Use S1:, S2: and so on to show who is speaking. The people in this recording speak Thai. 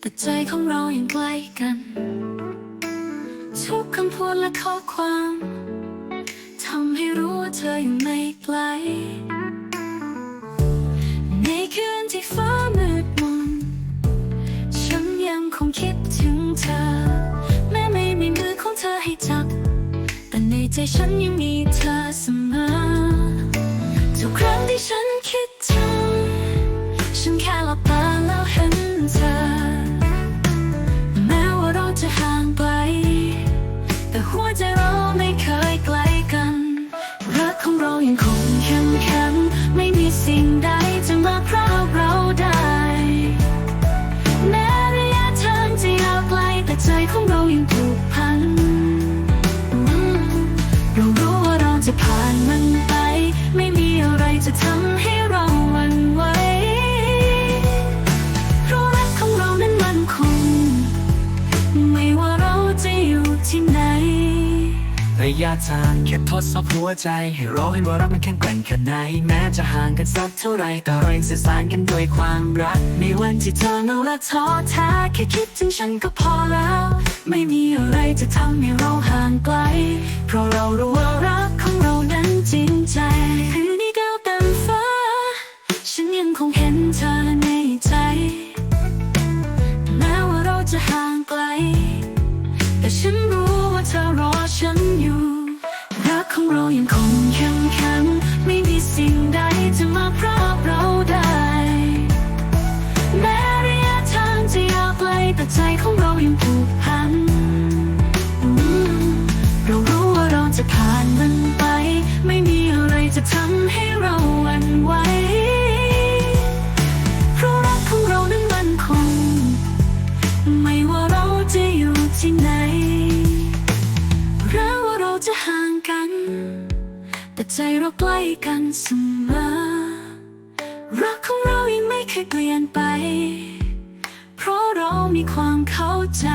S1: แต่ใจของเรายังใกล้กัน ทุกคำพูดและข้อความทำให้รู้ว่าเธอยังไม่ไกลในคืนที่ฟ้ามืดมนฉันยังคงคิดถึงเธอ แม้ไม่มีมือของเธอให้จับ แต่ในใจฉันยังมีเธอเสมอ ยังคงเข้มแข็งไม่มีสิ่งใดจะมาพรากเราได้ แม้ระยะทางจะยาวไกลแต่ใจของเรายังผูกพัน ระยะ
S2: ทางแค่ทดสอบหัวใจ ให้เราเห็นว่ารักมันแข็งแกร่งแค่ไหน แม้จะห่างกันสักเท่าไรแต่เรายังสื่อสารกันด้วยความรัก
S1: ในวันที่เธอเหงาและท้อแท้แค่คิดถึงฉันก็พอแล้ว ไม่มีอะไรจะทำให้เราห่างไกล เพราะเรารู้ว่ารักของเรานั้นจริงใจคืนนี้ก้าวเต็มฟ้า ฉันยังคงเห็นเธอ เรายังคงเข้มแข็งไม่มีสิ่งใดจะมาพรากเราได้ แม้ระยะทางจะยาวไกลแต่ใจของเรายังผูกพัน เรารู้ว่าเราจะผ่านมันไป ไม่มีอะไรจะทำให้เราห จะห่างกัน แต่ใจเราใกล้กันเสมอ รักของเรายังไม่เคยเปลี่ยนไป เพราะเรามีความเข้าใจ